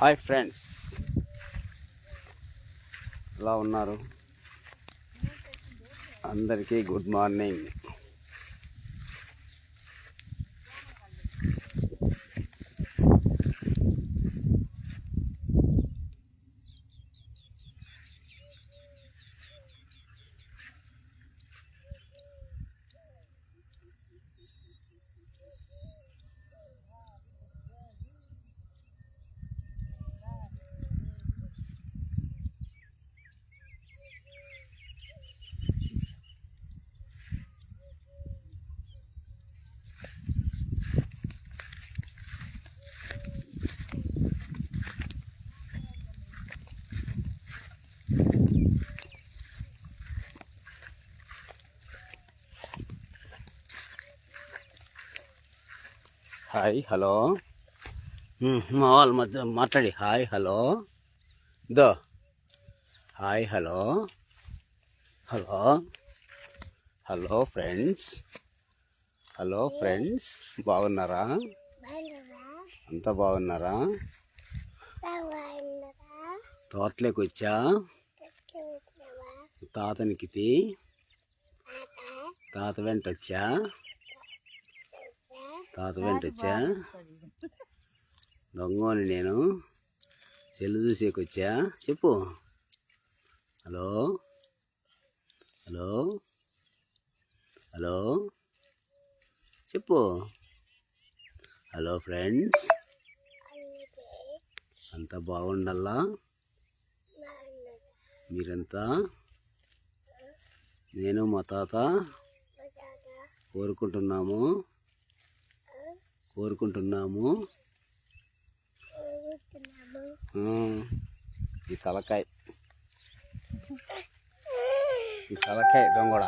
Hi friends. ఎలా ఉన్నారు? అందరికీ గుడ్ మార్నింగ్. Hi hello. మా వాళ్ళ మధ్య మాట్లాడి. Hi hello. దో. Hi hello. Hello. Hello friends. Hello friends. బాగున్నారా? అంతా బాగున్నారా? తోటలోకి వచ్చా? తాతనికి తాత వెంట వచ్చా తాత వెంట వచ్చా? దొంగని నేను. సెల్లు చూసేకొచ్చా? చెప్పు. హలో? హలో? హలో? చెప్పు. Hello friends. అంతా బాగుండల్లా? మీరంతా? నేను మా తాత. కోరుకుంటున్నాము. కోరుకుంటున్నాము. ఈ తలకాయ. ఈ తలకాయ దొంగడ.